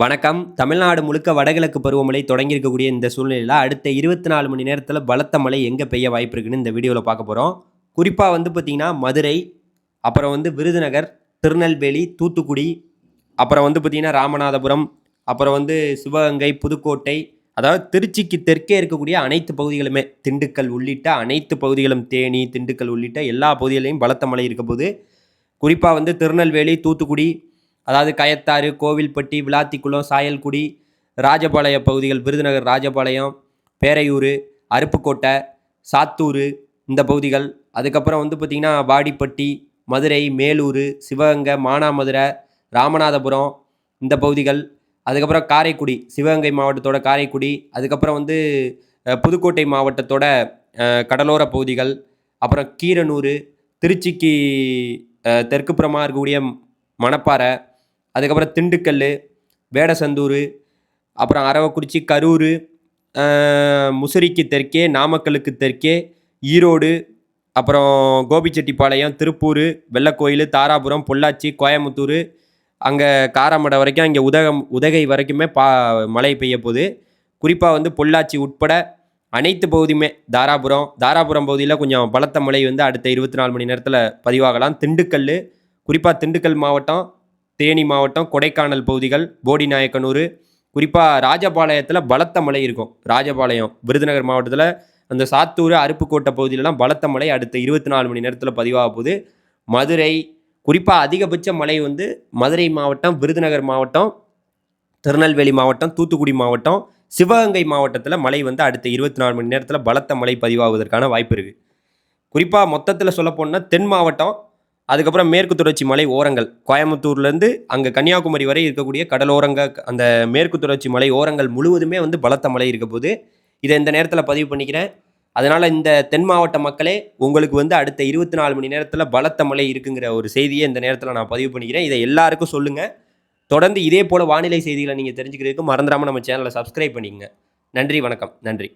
வணக்கம். தமிழ்நாடு முழுக்க வடகிழக்கு பருவமழை தொடங்கியிருக்கக்கூடிய இந்த சூழ்நிலையில் அடுத்த இருபத்தி நாலு மணி நேரத்தில் பலத்த மழை எங்கே பெய்ய வாய்ப்பு இருக்குன்னு இந்த வீடியோவில் பார்க்க போகிறோம் குறிப்பாக வந்து பார்த்திங்கன்னா மதுரை அப்புறம் வந்து விருதுநகர் திருநெல்வேலி தூத்துக்குடி அப்புறம் வந்து பார்த்திங்கன்னா ராமநாதபுரம் அப்புறம் வந்து சிவகங்கை புதுக்கோட்டை அதாவது திருச்சிக்கு தெற்கே இருக்கக்கூடிய அனைத்து பகுதிகளுமே திண்டுக்கல் உள்ளிட்ட அனைத்து பகுதிகளும் தேனி திண்டுக்கல் உள்ளிட்ட எல்லா பகுதிகளையும் பலத்த மழை இருக்க போது குறிப்பாக வந்து திருநெல்வேலி தூத்துக்குடி அதாவது கயத்தாறு கோவில்பட்டி விளாத்திக்குளம் சாயல்குடி ராஜபாளைய பகுதிகள் விருதுநகர் ராஜபாளையம் பேரையூர் அருப்புக்கோட்டை சாத்தூர் இந்த பகுதிகள். அதுக்கப்புறம் வந்து பார்த்திங்கன்னா வாடிப்பட்டி மதுரை மேலூர் சிவகங்கை மானாமதுரை ராமநாதபுரம் இந்த பகுதிகள். அதுக்கப்புறம் காரைக்குடி சிவகங்கை மாவட்டத்தோட காரைக்குடி. அதுக்கப்புறம் வந்து புதுக்கோட்டை மாவட்டத்தோட கடலோர பகுதிகள். அப்புறம் கீரனூர் திருச்சிக்கு தெற்கு புறமாக இருக்கக்கூடிய மணப்பாறை அதுக்கப்புறம் திண்டுக்கல் வேடசந்தூர் அப்புறம் அரவக்குறிச்சி கரூர் முசிறிக்கு தெற்கே நாமக்கலுக்கு தெற்கே ஈரோடு அப்புறம் கோபிச்செட்டிப்பாளையம் திருப்பூர் வெள்ளக்கோயில் தாராபுரம் பொள்ளாச்சி கோயம்புத்தூர் அங்கே காராமடை வரைக்கும் இங்கே உதகம் உதகை வரைக்குமே பா மழை பெய்ய போகுது. குறிப்பாக வந்து பொள்ளாச்சி உட்பட அனைத்து பகுதியுமே தாராபுரம் தாராபுரம் பகுதியில் கொஞ்சம் பலத்த மழை வந்து அடுத்த இருபத்தி நாலு மணி நேரத்தில் பதிவாகலாம். திண்டுக்கல் குறிப்பாக திண்டுக்கல் மாவட்டம் தேனி மாவட்டம் கொடைக்கானல் பகுதிகள் போடிநாயக்கனூர் குறிப்பாக ராஜபாளையத்தில் பலத்த மழை இருக்கும். ராஜபாளையம் விருதுநகர் மாவட்டத்தில் அந்த சாத்தூர் அருப்புக்கோட்டை பகுதியிலலாம் பலத்த மழை அடுத்த இருபத்தி நாலு மணி நேரத்தில் பதிவாக போகுது. மதுரை குறிப்பாக அதிகபட்ச மழை வந்து மதுரை மாவட்டம் விருதுநகர் மாவட்டம் திருநெல்வேலி மாவட்டம் தூத்துக்குடி மாவட்டம் சிவகங்கை மாவட்டத்தில் மழை வந்து அடுத்த இருபத்தி நாலு மணி நேரத்தில் பலத்த மழை பதிவாகுவதற்கான வாய்ப்பு இருக்குது குறிப்பாக மொத்தத்தில் சொல்ல போனால் தென் மாவட்டம் அதுக்கப்புறம் மேற்கு தொடர்ச்சி மலை ஓரங்கள். கோயம்புத்தூர்லேருந்து அங்கே கன்னியாகுமரி வரை இருக்கக்கூடிய கடலோரங்க அந்த மேற்கு தொடர்ச்சி மலை ஓரங்கள் முழுவதுமே வந்து பலத்த மழை இருக்க போது இதை இந்த நேரத்தில் பதிவு பண்ணிக்கிறேன். அதனால் இந்த தென் மாவட்ட மக்களே உங்களுக்கு வந்து அடுத்த இருபத்தி நாலு மணி நேரத்தில் பலத்த மழை இருக்குங்கிற ஒரு செய்தியை இந்த நேரத்தில் நான் பதிவு பண்ணிக்கிறேன். இதை எல்லாருக்கும் சொல்லுங்கள் தொடர்ந்து இதே போல் வானிலை செய்திகளை நீங்கள் தெரிஞ்சுக்கிறதுக்கு மறந்துடாமல் நம்ம சேனலை சப்ஸ்கிரைப் பண்ணிக்கங்க. நன்றி வணக்கம். நன்றி.